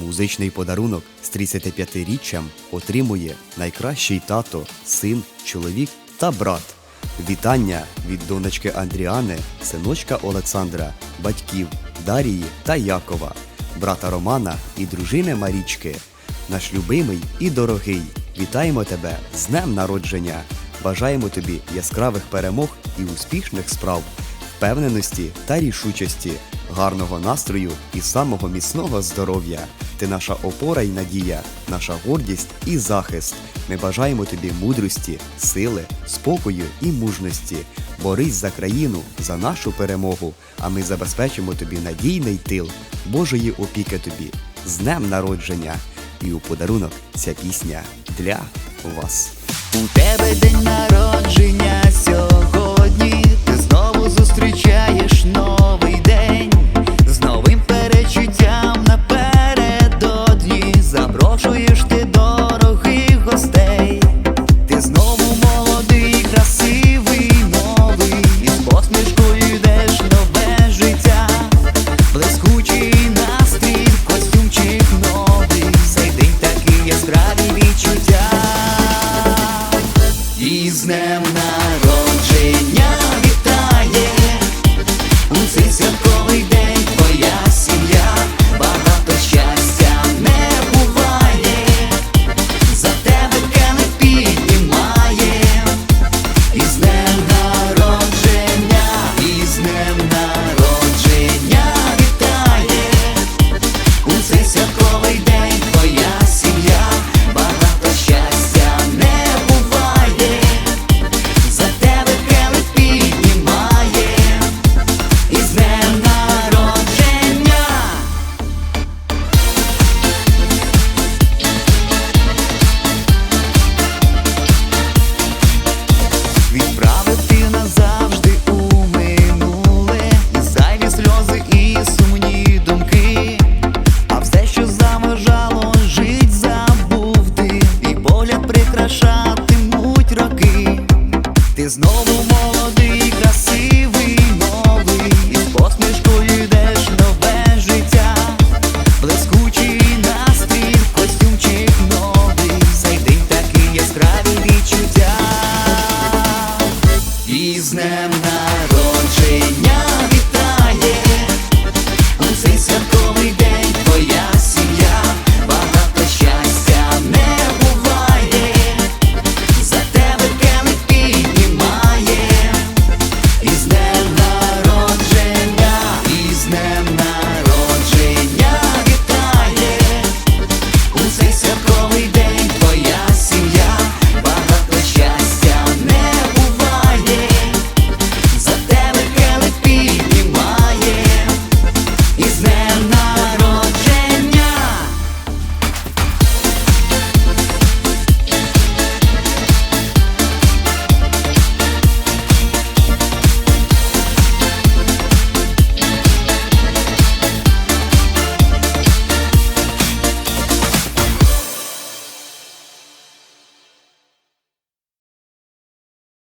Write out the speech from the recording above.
Музичний подарунок з 35-річчям отримує найкращий тато, син, чоловік та брат. Вітання від донечки Андріани, синочка Олександра, батьків Дарії та Якова, брата Романа і дружини Марічки. Наш любимий і дорогий. Вітаємо тебе з днем народження! Бажаємо тобі яскравих перемог і успішних справ, впевненості та рішучості, гарного настрою і самого міцного здоров'я. Ти наша опора й надія, наша гордість і захист. Ми бажаємо тобі мудрості, сили, спокою і мужності. Борись за країну, за нашу перемогу, а ми забезпечимо тобі надійний тил, Божої опіки тобі з днем народження. І у подарунок ця пісня для вас. У тебе день народження сьогодні. Днем народження знову молодий, красивий, новий. Посмішкою йдеш нове життя